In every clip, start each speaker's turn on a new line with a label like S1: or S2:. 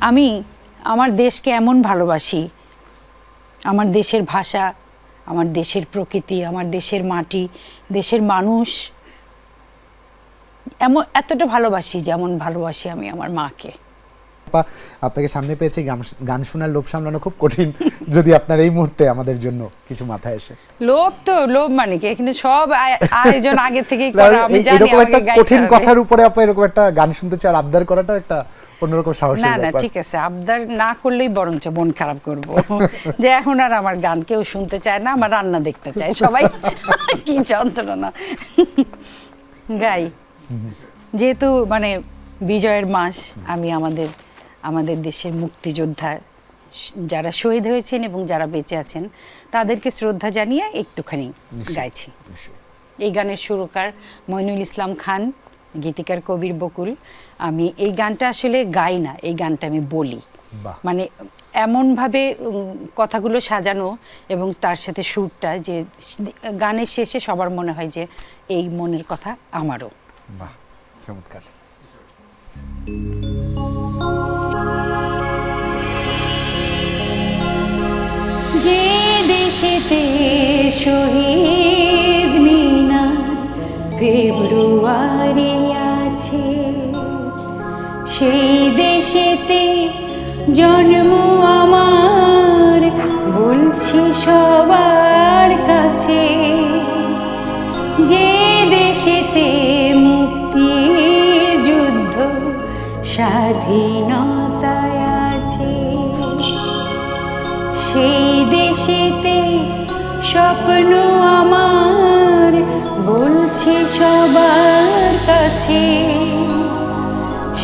S1: আমি আমার দেশকে এমন ভালোবাসি। আমার দেশের ভাষা আমার দেশের প্রকৃতি আমার দেশের মাটি দেশের মানুষ। এমন এতটা ভালোবাসি যেমন ভালোবাসি আমি আমার মাকে।
S2: আপা আপনাকে সামনে পেয়েছি গান শোনার লোভ সামলানো খুব কঠিন যদি আপনার এই মুহূর্তে আমাদের জন্য কিছু মাথায় আসে।
S1: লোভ তো লোভ মানে কি? এখানে সব আয়োজন আগে থেকেই করা আমি জানি
S2: এরকম একটা কঠিন কথার উপরে আপা এরকম একটা গান শুনতে চাই আর আবদার করাটা একটা অন্যরকম সাহস
S1: না
S2: না
S1: ঠিক আছে আবদার না করলেই বরঞ্চ মন খারাপ করব। যে এখন আর আমার গান কেউ শুনতে চায় না আমার রান্না দেখতে চায়। সবাই কি যন্ত্রণা। গাই যেহেতু মানে বিজয়ের মাস আমি আমাদের আমাদের দেশের মুক্তিযোদ্ধা যারা শহীদ হয়েছেন এবং যারা বেঁচে আছেন তাদেরকে শ্রদ্ধা জানিয়ে একটুখানি গাইছি। এই গানের সুরকার মইনুল ইসলাম খান গীতিকার কবির বকুল আমি এই গানটা আসলে গাই না এই গানটা আমি বলি। মানে এমনভাবে কথাগুলো সাজানো এবং তার সাথে সুরটা যে গানের শেষে সবার মনে হয় যে এই মনের কথা আমারও।
S2: বাহ চমৎকার।
S1: যে দেশেতে শহীদ সেই দেশেতে জন্ম আমার, বলছি সবার কাছে। যে দেশেতে মুক্তি, যুদ্ধ, স্বাধীনতায় আছে। সেই দেশেতে স্বপ্ন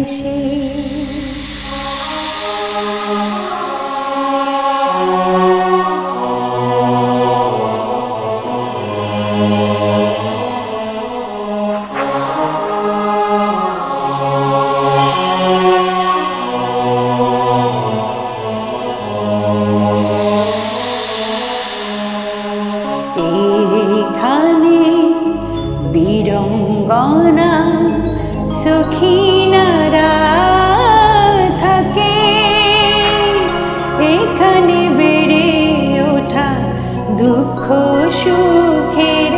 S1: বাংলাদেশে এখানে বীরঙ্গনা সখিনারা বেড়ে ওঠা দুঃখ সুখের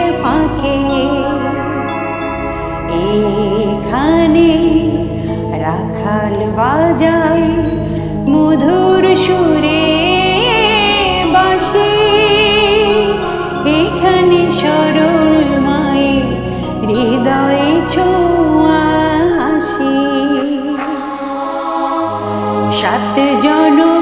S1: এখানে রাখাল বাজায় মধুর সুরে এখানে সাত জনমের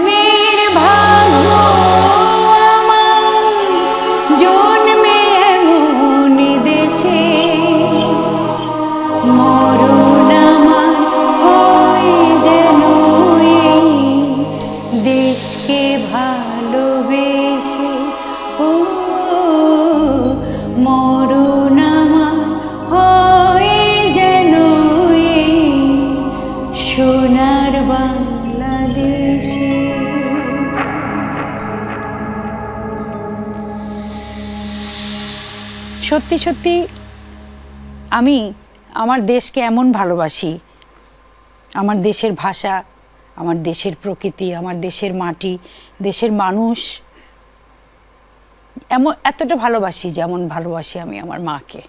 S1: দেশকে ভালোবেসে, ও মরণ আমার হয় যেন সোনার বাংলাদেশে। সত্যি সত্যি আমি আমার দেশকে এমন ভালোবাসি, আমার দেশের ভাষা আমার দেশের প্রকৃতি, আমার দেশের মাটি, দেশের মানুষ। এমন, এতটা ভালোবাসি যেমন ভালোবাসি আমি আমার মাকে।